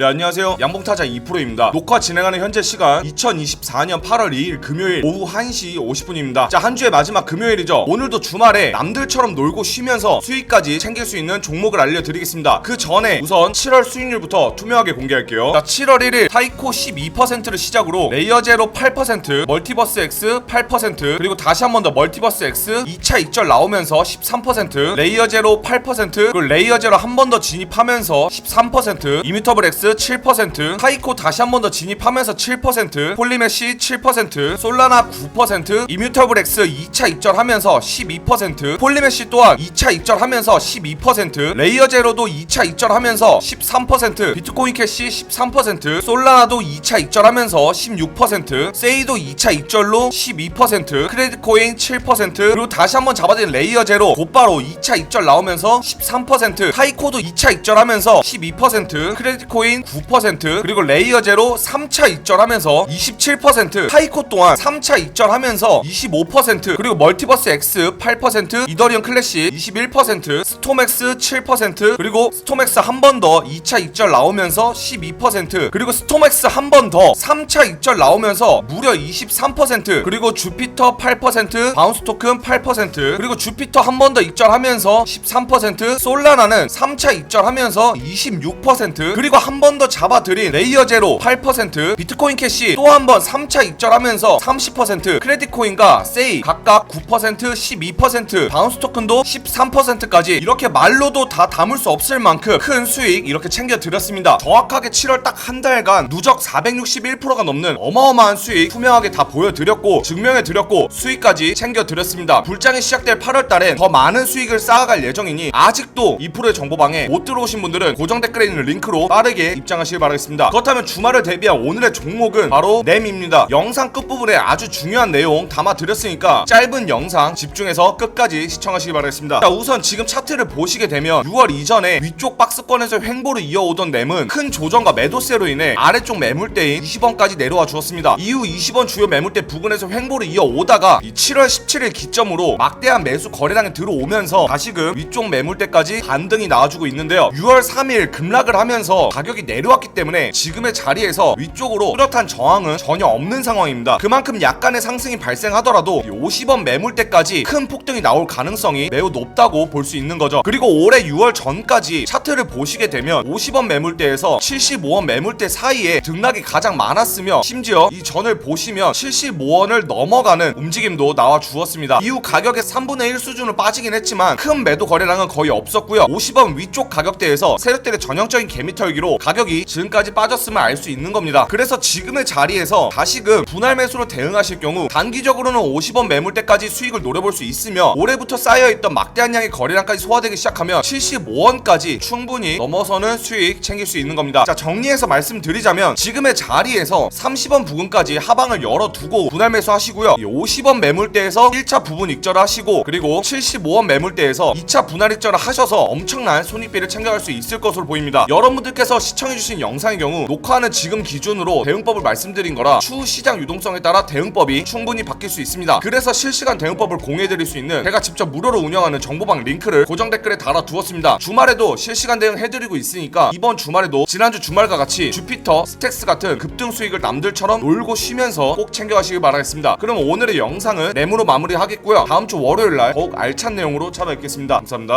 네 안녕하세요. 양봉타자 2프로입니다. 녹화 진행하는 현재 시간 2024년 8월 2일 금요일 오후 1시 50분입니다. 자 한 주의 마지막 금요일이죠. 오늘도 주말에 남들처럼 놀고 쉬면서 수익까지 챙길 수 있는 종목을 알려드리겠습니다. 그 전에 우선 7월 수익률부터 투명하게 공개할게요. 자 7월 1일 타이코 12%를 시작으로 레이어 제로 8% 멀티버스 X 8% 그리고 다시 한 번 더 멀티버스 X 2차 익절 나오면서 13% 레이어 제로 8% 그리고 레이어 제로 한 번 더 진입하면서 13% 이뮤터블 X 7% 타이코 다시 한 번 더 진입하면서 7% 폴리메시 7% 솔라나 9% 이뮤터블 X 2차 입절하면서 12% 폴리메시 또한 2차 입절하면서 12% 레이어 제로도 2차 입절하면서 13% 비트코인 캐시 13% 솔라나도 2차 입절하면서 16% 세이도 2차 입절로 12% 크레딧 코인 7% 그리고 다시 한번 잡아든 레이어 제로 곧바로 2차 입절 나오면서 13% 타이코도 2차 입절하면서 12% 크레딧 코인 9% 그리고 레이어 제로 3차 입절하면서 27% 타이코 또한 3차 입절하면서 25% 그리고 멀티버스 X 8% 이더리움 클래시 21% 스톰엑스 7% 그리고 스톰엑스 한 번 더 2차 입절 나오면서 12% 그리고 스톰엑스 한 번 더 3차 입절 나오면서 무려 23% 그리고 주피터 8% 바운스 토큰 8% 그리고 주피터 한 번더 입절하면서 13% 솔라나는 3차 입절하면서 26% 그리고 한번 더 잡아들인 레이어 제로 8% 비트코인 캐시 또 한 번 3차 입절하면서 30% 크레딧 코인과 세이 각각 9% 12% 바운스 토큰도 13%까지 이렇게 말로도 다 담을 수 없을 만큼 큰 수익 이렇게 챙겨 드렸습니다. 정확하게 7월 딱 한 달간 누적 461%가 넘는 어마어마한 수익 투명하게 다 보여드렸고 증명해 드렸고 수익까지 챙겨 드렸습니다. 불장이 시작될 8월 달엔 더 많은 수익을 쌓아갈 예정이니 아직도 2%의 정보방에 못 들어오신 분들은 고정 댓글에 있는 링크로 빠르게 입장하시길 바라겠습니다. 그렇다면 주말을 대비한 오늘의 종목은 바로 램입니다. 영상 끝부분에 아주 중요한 내용 담아 드렸으니까 짧은 영상 집중해서 끝까지 시청하시기 바라겠습니다. 자 우선 지금 차트를 보시게 되면 6월 이전에 위쪽 박스권에서 횡보를 이어오던 램은 큰 조정과 매도세로 인해 아래쪽 매물대인 20원까지 내려와 주었습니다. 이후 20원 주요 매물대 부근에서 횡보를 이어오다가 이 7월 17일 기점으로 막대한 매수 거래량이 들어오면서 다시금 위쪽 매물대까지 반등이 나와주고 있는데요. 6월 3일 급락을 하면서 가격이 내려왔기 때문에 지금의 자리에서 위쪽으로 뚜렷한 저항은 전혀 없는 상황입니다. 그만큼 약간의 상승이 발생하더라도 이 50원 매물대까지 큰 폭등이 나올 가능성이 매우 높다고 볼 수 있는 거죠. 그리고 올해 6월 전까지 차트를 보시게 되면 50원 매물대에서 75원 매물대 사이에 등락이 가장 많았으며 심지어 이 전을 보시면 75원을 넘어가는 움직임도 나와 주었습니다. 이후 가격의 3분의 1 수준으로 빠지긴 했지만 큰 매도 거래량은 거의 없었고요. 50원 위쪽 가격대에서 세력들의 전형적인 개미털기로 가격이 지금까지 빠졌음을 알 수 있는 겁니다. 그래서 지금의 자리에서 다시금 분할 매수로 대응하실 경우 단기적으로는 50원 매물대까지 수익을 노려볼 수 있으며 올해부터 쌓여있던 막대한 양의 거래량까지 소화되기 시작하면 75원까지 충분히 넘어서는 수익 챙길 수 있는 겁니다. 자 정리해서 말씀드리자면 지금의 자리에서 30원 부근까지 하방을 열어두고 분할 매수 하시고요. 50원 매물대에서 1차 부분 익절을 하시고 그리고 75원 매물대에서 2차 분할 익절을 하셔서 엄청난 손익비를 챙겨갈 수 있을 것으로 보입니다. 여러분들께서 시청 해주신 영상의 경우 녹화하는 지금 기준으로 대응법을 말씀드린 거라 추후 시장 유동성에 따라 대응법이 충분히 바뀔 수 있습니다. 그래서 실시간 대응법을 공유해드릴 수 있는 제가 직접 무료로 운영하는 정보방 링크를 고정 댓글에 달아두었습니다. 주말에도 실시간 대응 해드리고 있으니까 이번 주말에도 지난주 주말과 같이 주피터, 스택스 같은 급등 수익을 남들처럼 놀고 쉬면서 꼭 챙겨가시길 바라겠습니다. 그럼 오늘의 영상은 램으로 마무리하겠고요. 다음 주 월요일 날 더욱 알찬 내용으로 찾아뵙겠습니다. 감사합니다